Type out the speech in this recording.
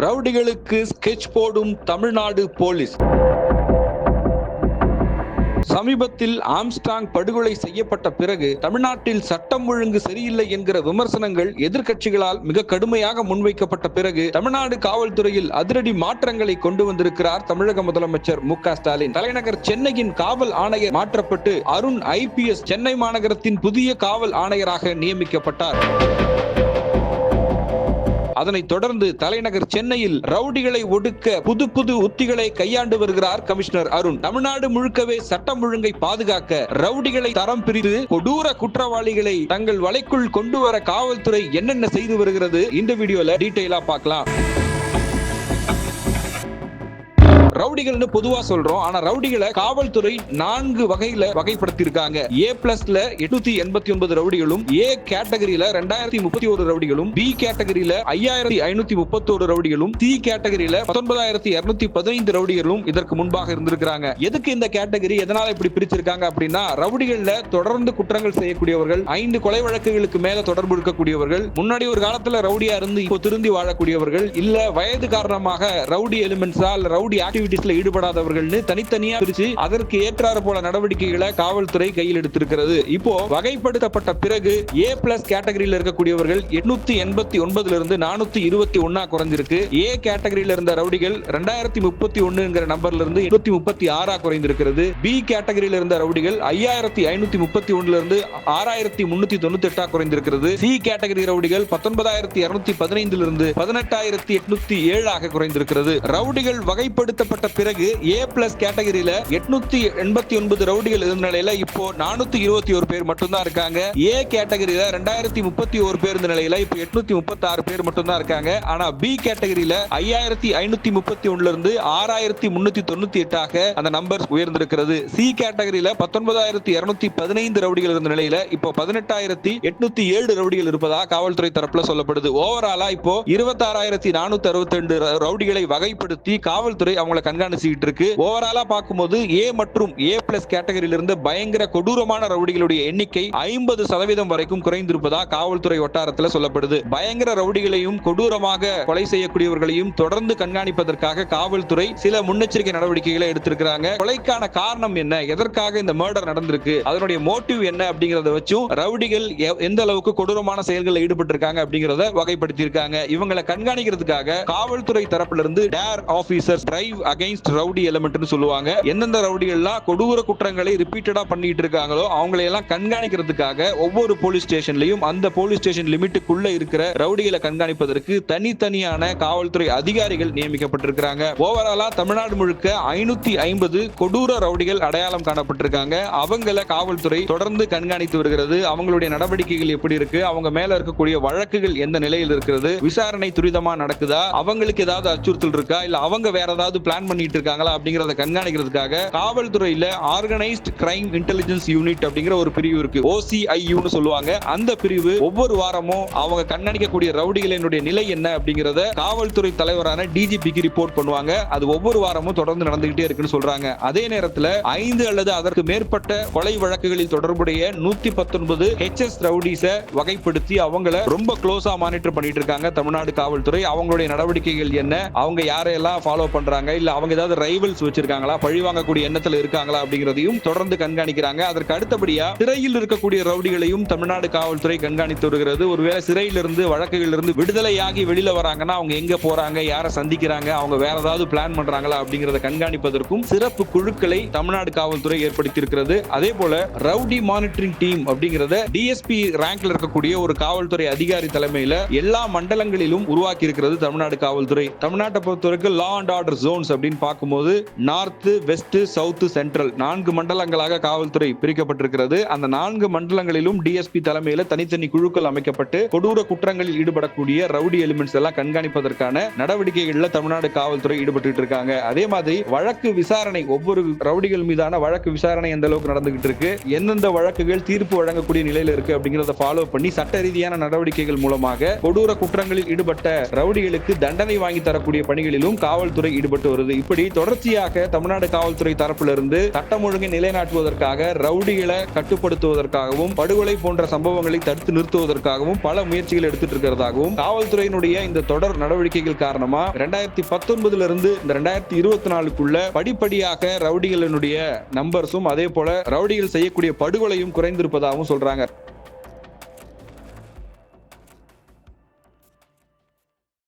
ரவுடிகளுக்கு sketch போடும் Tamil Nadu police. சமீபத்தில் Armstrong படுகொலை செய்யப்பட்ட பிறகு தமிழ்நாட்டில் சட்டம் ஒழுங்கு சரியில்லை என்கிற விமர்சனங்கள் எதிர்கட்சிகளால் மிக கடுமையாக முன்வைக்கப்பட்ட பிறகு தமிழ்நாடு காவல்துறையில் அதிரடி மாற்றங்களை கொண்டு வந்திருக்கிறார் தமிழக முதலமைச்சர் மு ஸ்டாலின். தலைநகர் சென்னையின் காவல் ஆணையர் மாற்றப்பட்டு அருண் ஐபிஎஸ் சென்னை மாநகரத்தின் புதிய காவல் ஆணையராக நியமிக்கப்பட்டார். அதனைத் தொடர்ந்து தலைநகர் சென்னையில் ரவுடிகளை ஒடுக்க புது புது உத்திகளை கையாண்டு வருகிறார் கமிஷனர் அருண். தமிழ்நாடு முழுக்கவே சட்டம் ஒழுங்கை பாதுகாக்க ரவுடிகளை தரம் பிரித்து கொடூர குற்றவாளிகளை தங்கள் வலைக்குள் கொண்டு வர காவல்துறை என்னென்ன செய்து வருகிறது இந்த வீடியோல டீட்டெயிலா பார்க்கலாம். ரவுடிகள்னு பொதுவா சொல்றோம். ஆனா ரவுடிகளை காவல்துறை நான்கு வகையில வகைப்படுத்தி இருக்காங்க ஏ பிளஸ்ல எட்நூத்தி எண்பத்தி ஒன்பது ரவுடிகளும் ஏ கேட்டகரியில ரெண்டாயிரத்தி முப்பத்தி ஒரு ரவுடிகளும் பி கேட்டகரியில ஐயாயிரத்தி ஐநூத்தி முப்பத்தோரு ரவுடிகளும் சி கேட்டகரியில பத்தொன்பதாயிரத்தி இருநூத்தி பதினைந்து ரவுடிகளும் இதற்கு முன்பாக இருந்திருக்கிறாங்க. எதுக்கு இந்த கேட்டகரி எதனால இப்படி பிரிச்சிருக்காங்க அப்படின்னா ரவுடிகள்ல தொடர்ந்து குற்றங்கள் செய்யக்கூடியவர்கள் ஐந்து கொலை வழக்குகளுக்கு மேல தொடர்பு இருக்கக்கூடியவர்கள் முன்னாடி ஒரு காலத்துல ரவுடியா இருந்து இப்போ திருந்தி வாழக்கூடியவர்கள் இல்ல வயது காரணமாக ரவுடி எலிமெண்ட்ஸா இல்ல ரவுடி ஆக்டிவிட்டிஸ்ல ஈடுபடாதவர்கள்னு தனித்தனியா பிரிச்சு அதற்கு ஏற்றாறு போல நடவடிக்கைகளை காவல்துறை கையில் எடுத்திருக்கிறது. இப்போ வகைப்படுத்தப்பட்ட பிறகு ஏ பிளஸ் கேட்டகரியில் இருக்கக்கூடியவர்கள் எட்நூத்தி எண்பத்தி ஒன்பதுல இருந்து நானூத்தி இருபத்தி ஒன்னா குறைஞ்சிருக்கு. ஏ கேட்டகரியில இருந்த ரவுடிகள் ரெண்டாயிரத்தி முப்பத்தி ஒண்ணுங்கிற நம்பர்ல இருந்து எட்நூத்தி முப்பத்தி ஆறா குறைந்திருக்கிறது. பி கேட்டகரியில இருந்த ரவுடிகள் ஐயாயிரத்தி ஐநூத்தி முப்பத்தி ஒண்ணுல இருந்து ஆறாயிரத்தி முன்னூத்தி தொண்ணூத்தி எட்டா குறைந்திருக்கிறது. சி கேட்டகரி ரவுடிகள் பத்தொன்பதாயிரத்தி இருநூத்தி பதினைந்துல இருந்து பதினெட்டாயிரத்தி எட்நூத்தி ஏழாக குறைந்திருக்கிறது. ரவுடிகள் வகைப்படுத்தப்பட்ட பிறகு ஏ பிளஸ் கேட்டகரியில எட்நூத்தி எண்பத்தி ஒன்பது ரவுடிகள் இருந்த நிலையில இப்போ நானூத்தி இருபத்தி ஒரு பேர் மட்டும்தான் இருக்காங்க. ஏ கேட்டகரியில ரெண்டாயிரத்தி முப்பத்தி ஒரு பேர் இருந்த நிலையில இப்போ எட்நூத்தி முப்பத்தி ஆறு பேர் மட்டும்தான் இருக்காங்க. ஆனா பி கேட்டகரியில ஐயாயிரத்தி ஐநூத்தி முப்பத்தி ஒண்ணுல இருந்து ஆறாயிரத்தி முன்னூத்தி தொண்ணூத்தி எட்டாக அந்த நம்பர் உயர்ந்திருக்கிறது. சி கேட்டகரியில பத்தொன்பதாயிரத்தி இருநூத்தி பதினைந்து ரவுடிகள் இருந்த நிலையில இப்போ பதினெட்டாயிரத்தி எட்நூத்தி ஏழு ரவுடிகள் இருப்பதா காவல்துறை தரப்புல சொல்லப்படுது. ஓவராலா இப்போ இருபத்தாறாயிரத்தி நானூத்தி அறுபத்தி ரெண்டு ரவுடிகளை வகைப்படுத்தி காவல்துறை அவங்களை கண்காணிச்சுக்கிட்டு இருக்கு ஓவராலா பார்க்கும்போது ஏ மற்றும் ஏ பிளஸ் கேட்டகரியில இருந்து பயங்கர கொடூரமான ரவுடிகளுடைய எண்ணிக்கை ஐம்பது சதவீதம் வரைக்கும் குறைந்திருப்பதா காவல்துறை வட்டாரத்துல சொல்லப்படுது. பயங்கர ரவுடிகளையும் கொடூரமாக கொலை செய்யக்கூடியவர்களையும் தொடர்ந்து கண்காணிப்பதற்காக காவல்துறை சில முன்னெச்சரிக்கை நடவடிக்கைகளை எடுத்திருக்கிறாங்க. கொலைக்கான காரணம் என்ன? எதற்காக இந்த மர்டர் நடந்திருக்கு? அதனுடைய மோட்டிவ் என்ன அப்படிங்கறத வச்சும் ரவுடிகள் எந்த அளவுக்கு கொடூரமான செயல்களில் ஈடுபட்டு இருக்காங்க அப்படிங்கறத வகைப்படுத்தி இருக்காங்க இவங்களை கண்காணிக்கிறதுக்காக காவல்துறை தரப்பிலிருந்து டேர் ஆபீசர் டிரைவ் அகைன்ஸ்ட் ரவுடி எலிமெண்ட்னு சொல்லுவாங்க. எந்தெந்த ரவுடிகள்லாம் கொடூர குற்றங்களை ரிப்பீட்டடா பண்ணிட்டு இருக்காங்களோ அவங்களை எல்லாம் கண்காணிக்கிறதுக்காக ஒவ்வொரு போலீஸ் ஸ்டேஷன்லயும் அந்த போலீஸ் ஸ்டேஷன் லிமிட்டுக்குள்ள இருக்கிற ரவுடிகளை கண்காணிப்பதற்கு தனித்தனியான காவல்துறை அதிகாரிகள் நியமிக்கப்பட்டிருக்கிறாங்க. ஓவராலா தமிழ்நாடு முழுக்க ஐநூத்தி ஐம்பது கொடூர ரவுடிகள் அடையாளம் காணப்பட்டிருக்காங்க. அவங்கள காவல்துறை தொடர்ந்து கண்காணித்து வருகிறது. அவங்களுடைய நடவடிக்கைகள் எப்படி இருக்கு? அவங்க மேல இருக்கக்கூடிய வழக்குகள் எந்த நிலையில் இருக்கிறது? விசாரணை துரிதமா நடக்குதா? அவங்களுக்கு ஏதாவது அச்சுறுத்தல் இருக்கா? இல்ல அவங்க வேற ஏதாவது பிளான் பண்ணிட்டு இருக்காங்களா அப்படிங்கறத கண்காணிக்கிறதுக்காக காவல்துறையில ஆர்கனைஸ்ட் கிரைம் இன்டெலிஜென்ஸ் யூனிட் அப்படிங்கிற ஒரு பிரிவு இருக்கு. ஓசிஐயூன்னு சொல்லுவாங்க. அந்த பிரிவு ஒவ்வொரு வாரமும் அவங்க கண்காணிக்கக்கூடிய ரவுடிகளினுடைய நிலை என்ன அப்படிங்கறத காவல்துறை தலைவரான டிஜிபிக்கு ரிப்போர்ட் பண்ணுவாங்க. அது ஒவ்வொரு வாரமும் தொடர்ந்து நடந்துகிட்டே இருக்குன்னு சொல்றாங்க. அதே நேரத்துல ஐந்து அல்லது அதற்கு மேற்பட்ட கொலை வழக்குகளில் தொடர்புடைய நூத்தி பத்தொன்பது ஹெச்எஸ் ரவுடிஸ வகைப்படுத்தி அவங்கள ரொம்ப க்ளோஸா மானிட்டர் பண்ணிட்டு இருக்காங்க தமிழ்நாடு காவல்துறை. அவங்களுடைய நடவடிக்கைகள் என்ன? அவங்க யாரையெல்லாம் ஃபாலோ பண்றாங்க? இல்ல அவங்க ஏதாவது ரைவல்ஸ் வச்சிருக்காங்களா? பழி வாங்கக்கூடிய எண்ணத்துல இருக்காங்களா? அப்படிங்கிறதையும் தொடர்ந்து கண்காணிக்கிறாங்க. அதற்கு அடுத்தபடியா சிறையில் இருக்கக்கூடிய ரவுடிகளையும் தமிழ்நாடு காவல்துறை கண்காணித்து வருகிறது. ஒருவேளை சிறையில் இருந்து வழக்குகள் இருந்து விடுதலையாகி வெளியில வராங்கன்னா அவங்க எங்க போறாங்க? யாரை சந்திக்கிறாங்க? அவங்க வேற ஏதாவது பிளான் பண்றாங்களா? அப்படிங்கறத கண்காணிப்பதற்கும் சிறப்பு குழுக்களை தமிழ்நாடு காவல்துறை ஏற்படுத்தி இருக்கிறது அதே போல ரவுடி மானிட்டரிங் டீம் அப்படிங்கறத டிஎஸ்பி ரேங்க்ல இருக்கக்கூடிய ஒரு காவல்துறை அதிகாரி தலைமையில எல்லா மண்டலங்களிலும் உருவாக்கி இருக்கிறது தமிழ்நாடு காவல்துறை. தமிழ்நாட்டை பொறுத்தவரைக்கும் லா அண்ட் ஆர்டர் ஜோன்ஸ் அப்படின்னு பார்க்கும்போது நார்த் வெஸ்ட் சவுத் சென்ட்ரல் நான்கு மண்டலங்களாக காவல்துறை பிரிக்கப்பட்டிருக்கிறது. அந்த நான்கு மண்டலங்களிலும் டிஎஸ்பி தலைமையில தனித்தனி குழுக்கள் அமைக்கப்பட்டு கொடூர குற்றங்களில் ஈடுபடக்கூடிய ரவுடி எலிமெண்ட்ஸ் எல்லாம் கண்காணிப்பதற்கான நடவடிக்கைகள்ல தமிழ்நாடு காவல்துறை ஈடுபட்டு இருக்காங்க. அதே மாதிரி வழக்கு விசாரணை ஒவ்வொரு ரவுடிகள் மீதான வழக்கு விசாரணை எந்த அளவுக்கு நடந்துகிட்டு இருக்கு எந்தெந்த வழக்குகள் தீர்ப்பு வழங்கக்கூடிய நிலையில இருக்கு அப்படிங்கறத ஃபாலோ பண்ணி சட்ட ரீதியான நடவடிக்கைகள் மூலமாக கொடூர குற்றங்களில் ஈடுபட்ட ரவுடிகளுக்கு தண்டனை வாங்கி தரக்கூடிய பணிகளிலும் காவல்துறை ஈடுபட்டு வருது. வருது இப்படி தொடர்ச்சியாக தமிழ்நாடு காவல்துறை தரப்பிலிருந்து சட்டம் ஒழுங்கை நிலைநாட்டுவதற்காக ரவுடிகளை கட்டுப்படுத்துவதற்காகவும் படுகொலை போன்ற சம்பவங்களை தடுத்து நிறுத்துவதற்காகவும் பல முயற்சிகள் எடுத்துட்டு இருக்கிறதாகவும் காவல்துறையினுடைய இந்த தொடர் நடவடிக்கைகள் காரணமா ரெண்டாயிரத்தி பத்தொன்பதுல இருந்து இந்த ரெண்டாயிரத்தி இருபத்தி நாலுக்குள்ள படிப்படியாக ரவுடிகளினுடைய நம்பர்ஸும் அதே போல ரவுடிகள் செய்யக்கூடிய படுகொலையும் குறைந்திருப்பதாகவும் சொல்றாங்க.